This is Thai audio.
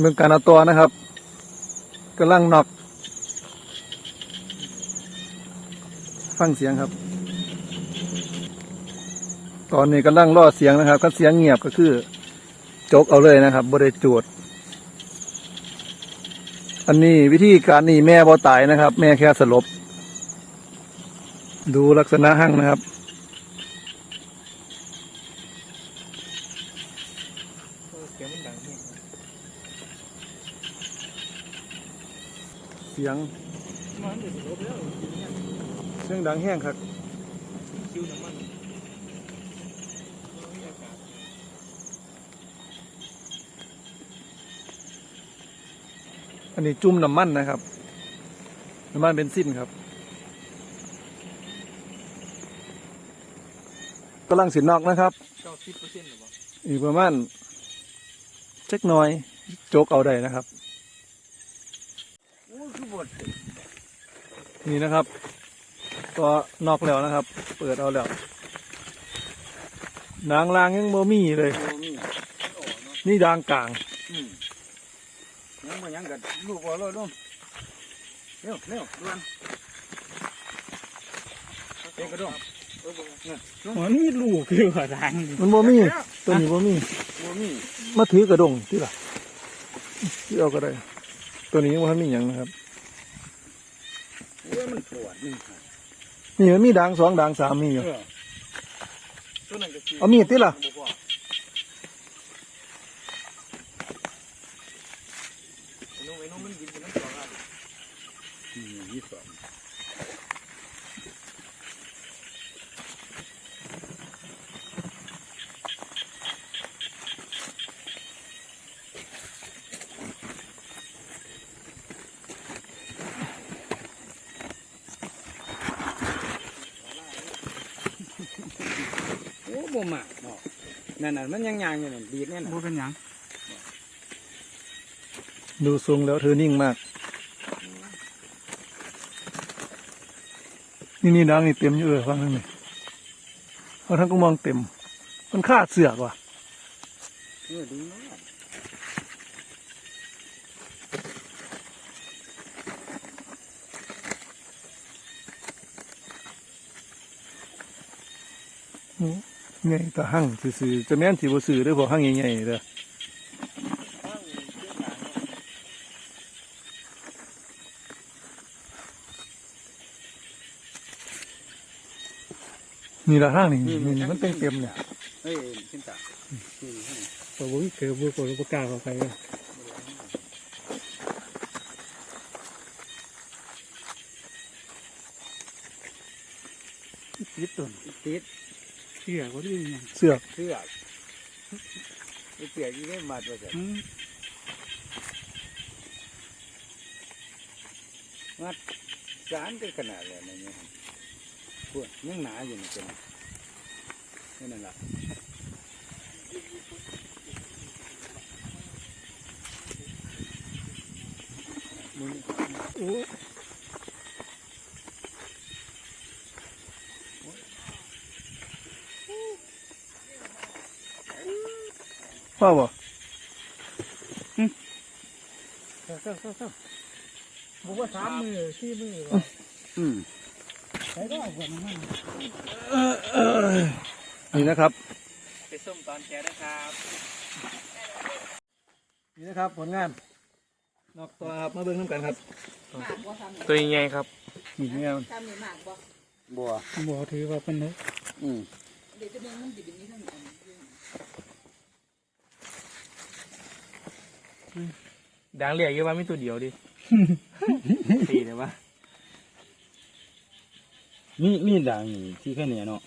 เมืองการเอาตัวนะครับกำลังนอก ฟังเสียงครับ ตอนนี้กำลังรอเสียงนะครับก็เสียงเงียบก็คือจกเอาเลยนะครับบริจูดอันนี้วิธีการนี่แม่บ่ตายนะครับ แม่แค่สลบ ดูลักษณะหั่งนะครับเสียงมันดังเนี่ย สียงเสียงดังแห้งครับอันนี้จุ่มน้ำมันนะครับ น้ำมันเบนซินครับกำลังสินนอกนะครับอีกประมาณเช็คน่อย โจกเอาได้นะครับ นี่นะครับ ก็นอกแล้วนะครับ เปิดเอาแล้วนางลางยังบ่มีเลยโอ้มีโอ้เนาะนี่ดางกลางอืมยังมายังกับลูกบอลเลยลูกเร็วเร็วด่วนเด็กกระโดดเนี่ยมันมีลูกคือว่าทางมันบ่มีตัวนี้บ่มีบัวมีมาถือกระดงที่ล่ะที่เอาก็ได้ ตัวนี้ยังบ่ทันมีหยังนะครับ โอ้ยมันปวดนี่นี่มันมีด่างสองด่างสามมีอยู่ตัวนั้นก็เอามีดติล่ะไอ้น้องไอ้น้องมันกินเป็นน้ำสองอันอืมยี่สิบสอง บ่มาเนาะนั่นน่ะมันยังยางอยู่นั่นดีดแน่นบ่อนเป็นหยังดูทรงแล้วเธอนิ่งมาก นี่นี่ด่างนี่เต็มอยู่เออฟังทั้งนี้เอาทั้งก็มองเต็ม มันคาดเสือกว่ะเออดีมาก ไงแต่หั่งซื่อๆจะแม่นสิบ่ซื้อเด้อพอหั่งใหญ่ๆเด้อนี่ละหั่งนี่นี่มันเต็มเต็มๆเนี่ยเอ้ยขึ้นตานี่ให้ตัวบ่มีเกิดบ่กดบ่กล้าเข้าไปเลยติดตุนติด เชื่อบ่ได้หยังเสือกเสือกไอ้เสือกยี่ได้มาตัวเดียวอืมสารก็ขนาดเลยนะเนี่ยพวกยังหนาอยู่นี่เป็นนี่นั่นแหละมึงโอ้ ว่าบ่เศร้าเศร้าเศร้าเศร้าบ่ว่าสามมือสี่มืออืมใช้ได้กว่านั้นนี่นะครับ ไปส้มตอนแกนะครับ นี่นะครับผลงาน นอกตัวครับมาเบิ่งน้ำกันครับหมากบ่ทำตัวยังไงครับนี่งามทำนี่หมากบ่บัวบ่ถือว่าเป็นเด้ออืมเดี๋ยวจะเบิ่งมันสิเป็นนี้ทั้งอันนี้ ดังเรียกอยู่ว่ามีตัวเดียวดิตีได้ปะมีมีด่างที่แค่เนี้ยเนาะ